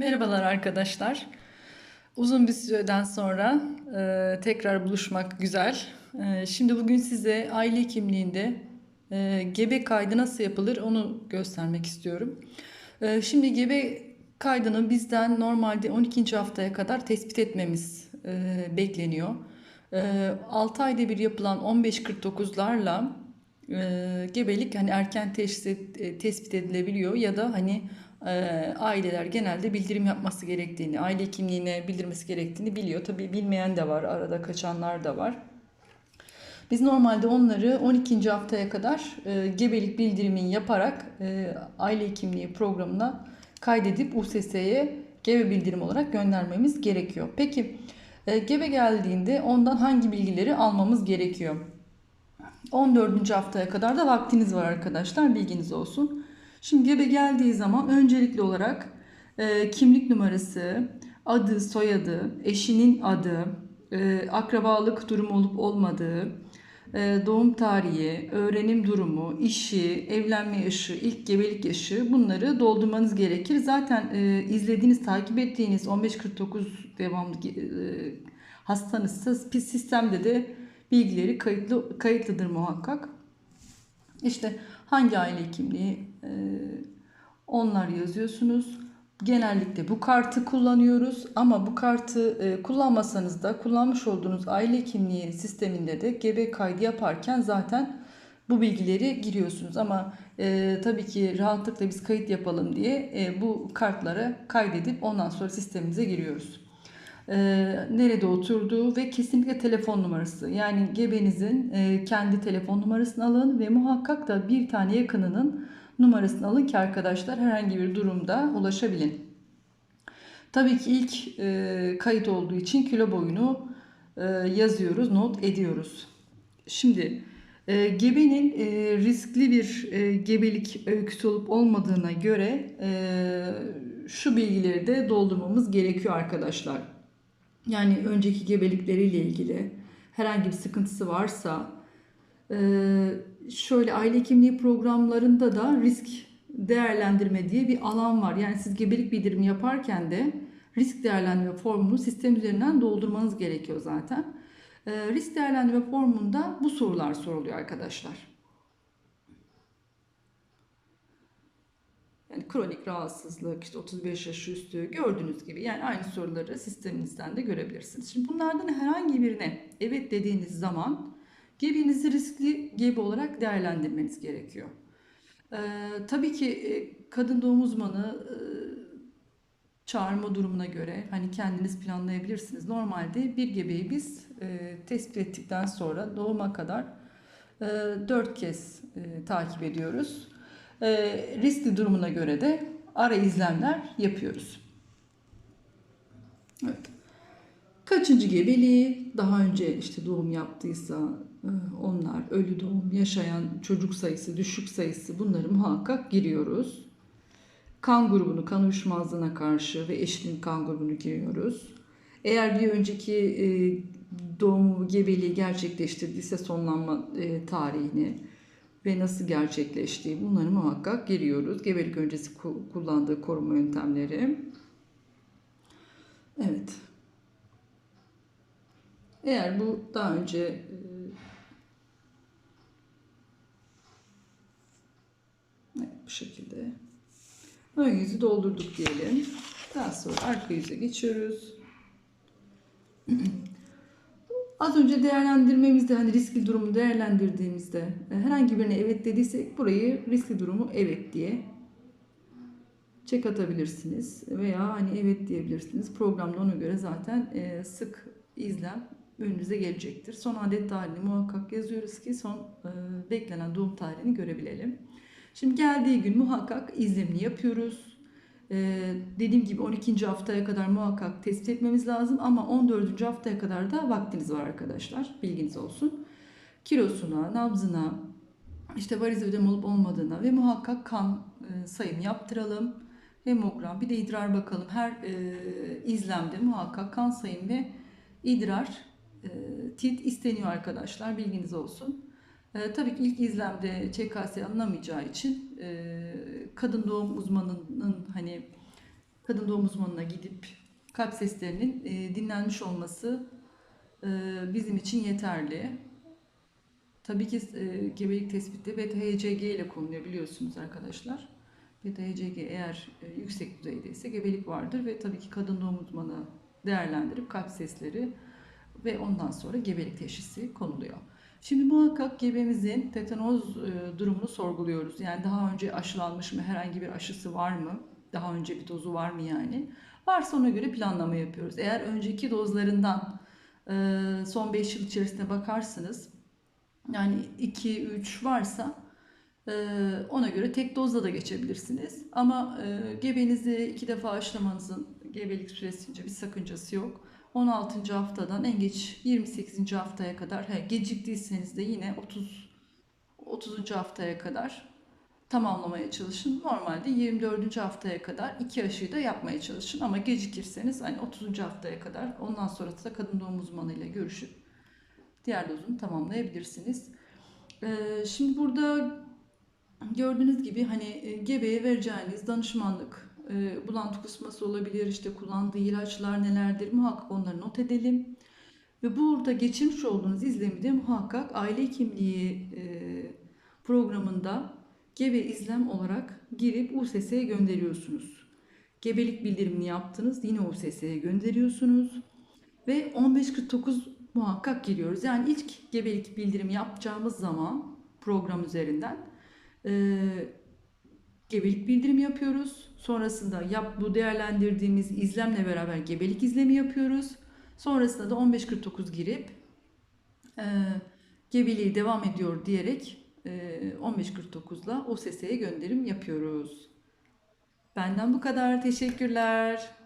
Merhabalar arkadaşlar. Uzun bir süreden sonra e, tekrar buluşmak güzel. E, şimdi bugün size aile kimliğinde e, gebe kaydı nasıl yapılır onu göstermek istiyorum. E, şimdi gebe kaydını bizden normalde 12. haftaya kadar tespit etmemiz e, bekleniyor. E, 6 ayda bir yapılan 15.49'larla e, gebelik hani erken teşhis e, tespit edilebiliyor ya da hani aileler genelde bildirim yapması gerektiğini, aile kimliğine bildirmesi gerektiğini biliyor. Tabii bilmeyen de var, arada kaçanlar da var. Biz normalde onları 12. haftaya kadar e, gebelik bildirimi yaparak e, aile kimliği programına kaydedip USS'ye gebe bildirim olarak göndermemiz gerekiyor. Peki e, gebe geldiğinde ondan hangi bilgileri almamız gerekiyor? 14. haftaya kadar da vaktiniz var arkadaşlar bilginiz olsun. Şimdi gebe geldiği zaman öncelikli olarak e, kimlik numarası, adı, soyadı, eşinin adı, e, akrabalık durumu olup olmadığı, e, doğum tarihi, öğrenim durumu, işi, evlenme yaşı, ilk gebelik yaşı bunları doldurmanız gerekir. Zaten e, izlediğiniz, takip ettiğiniz 1549 devamlı e, hastanızsa sistemde de bilgileri kayıtlı kayıtlıdır muhakkak. İşte hangi aile kimliği onlar yazıyorsunuz. Genellikle bu kartı kullanıyoruz ama bu kartı e, kullanmasanız da kullanmış olduğunuz aile kimliği sisteminde de gebe kaydı yaparken zaten bu bilgileri giriyorsunuz. Ama e, tabii ki rahatlıkla biz kayıt yapalım diye e, bu kartlara kaydedip ondan sonra sistemimize giriyoruz e, nerede oturduğu ve kesinlikle telefon numarası. Yani gebenizin e, kendi telefon numarasını alın ve muhakkak da bir tane yakınının numarasını alın ki arkadaşlar herhangi bir durumda ulaşabilin. Tabii ki ilk e, kayıt olduğu için kilo boyunu e, yazıyoruz, not ediyoruz. Şimdi e, gebenin e, riskli bir e, gebelik öyküsü olup olmadığına göre e, şu bilgileri de doldurmamız gerekiyor arkadaşlar. Yani önceki gebelikleriyle ilgili herhangi bir sıkıntısı varsa e, şöyle aile kimliği programlarında da risk değerlendirme diye bir alan var. Yani siz gebelik bildirimi yaparken de risk değerlendirme formunu sistem üzerinden doldurmanız gerekiyor zaten. E, risk değerlendirme formunda bu sorular soruluyor arkadaşlar. Yani kronik rahatsızlık, işte 35 yaş üstü gördüğünüz gibi yani aynı soruları sisteminizden de görebilirsiniz. Şimdi bunlardan herhangi birine evet dediğiniz zaman gebenizi riskli gebe olarak değerlendirmeniz gerekiyor. Ee, tabii ki e, kadın doğum uzmanı e, çağırma durumuna göre hani kendiniz planlayabilirsiniz. Normalde bir gebeyi biz e, tespit ettikten sonra doğuma kadar e, 4 kez e, takip ediyoruz. E, riskli durumuna göre de ara izlemler yapıyoruz. Evet. Kaçıncı gebeliği daha önce işte doğum yaptıysa onlar ölü doğum yaşayan çocuk sayısı düşük sayısı bunları muhakkak giriyoruz. Kan grubunu kan uyuşmazlığına karşı ve eşinin kan grubunu giriyoruz. Eğer bir önceki e, doğumu gebeliği gerçekleştirdiyse sonlanma e, tarihini ve nasıl gerçekleştiği bunları muhakkak giriyoruz. Gebelik öncesi kullandığı koruma yöntemleri. Evet. Eğer bu daha önce evet, bu şekilde ön yüzü doldurduk diyelim. Daha sonra arka yüze geçiyoruz. Az önce değerlendirmemizde hani riskli durumu değerlendirdiğimizde e, herhangi birine evet dediysek burayı riskli durumu evet diye çek atabilirsiniz veya hani evet diyebilirsiniz. Programda ona göre zaten e, sık izlem önünüze gelecektir. Son adet tarihini muhakkak yazıyoruz ki son e, beklenen doğum tarihini görebilelim. Şimdi geldiği gün muhakkak izlemini yapıyoruz. Ee, dediğim gibi 12. haftaya kadar muhakkak tespit etmemiz lazım ama 14. haftaya kadar da vaktiniz var arkadaşlar. Bilginiz olsun. Kilosuna, nabzına, işte variz ödem olup olmadığına ve muhakkak kan e, sayım yaptıralım. Hemogram bir de idrar bakalım. Her e, izlemde muhakkak kan sayım ve idrar e, tit isteniyor arkadaşlar. Bilginiz olsun. E, tabii ki ilk izlemde ÇKS alınamayacağı için e, kadın doğum uzmanının hani kadın doğum uzmanına gidip kalp seslerinin e, dinlenmiş olması e, bizim için yeterli. Tabii ki e, gebelik tespiti beta HCG ile konuluyor biliyorsunuz arkadaşlar. Beta HCG eğer e, yüksek düzeydeyse gebelik vardır ve tabii ki kadın doğum uzmanı değerlendirip kalp sesleri ve ondan sonra gebelik teşhisi konuluyor. Şimdi muhakkak gebemizin tetanoz e, durumunu sorguluyoruz. Yani daha önce aşılanmış mı, herhangi bir aşısı var mı? Daha önce bir dozu var mı yani? Varsa ona göre planlama yapıyoruz. Eğer önceki dozlarından e, son 5 yıl içerisinde bakarsınız, yani 2, 3 varsa e, ona göre tek dozla da geçebilirsiniz. Ama gebenizi iki defa aşılamanızın gebelik süresince bir sakıncası yok. 16. haftadan en geç 28. haftaya kadar he, geciktiyseniz de yine 30 30. haftaya kadar tamamlamaya çalışın. Normalde 24. haftaya kadar iki aşıyı da yapmaya çalışın ama gecikirseniz hani 30. haftaya kadar ondan sonra da kadın doğum uzmanıyla görüşüp diğer dozunu tamamlayabilirsiniz. Ee, şimdi burada gördüğünüz gibi hani e, gebeye vereceğiniz danışmanlık, e, bulantı kusması olabilir, işte kullandığı ilaçlar nelerdir muhakkak onları not edelim. Ve burada geçirmiş olduğunuz izlemi de muhakkak aile hekimliği e, programında gebe izlem olarak girip USS'ye gönderiyorsunuz. Gebelik bildirimini yaptınız yine USS'ye gönderiyorsunuz. Ve 1549 muhakkak giriyoruz. Yani ilk gebelik bildirimi yapacağımız zaman program üzerinden e, gebelik bildirimi yapıyoruz. Sonrasında yap bu değerlendirdiğimiz izlemle beraber gebelik izlemi yapıyoruz. Sonrasında da 1549 girip e, gebeliği devam ediyor diyerek e, 1549'la OSS'ye gönderim yapıyoruz. Benden bu kadar. Teşekkürler.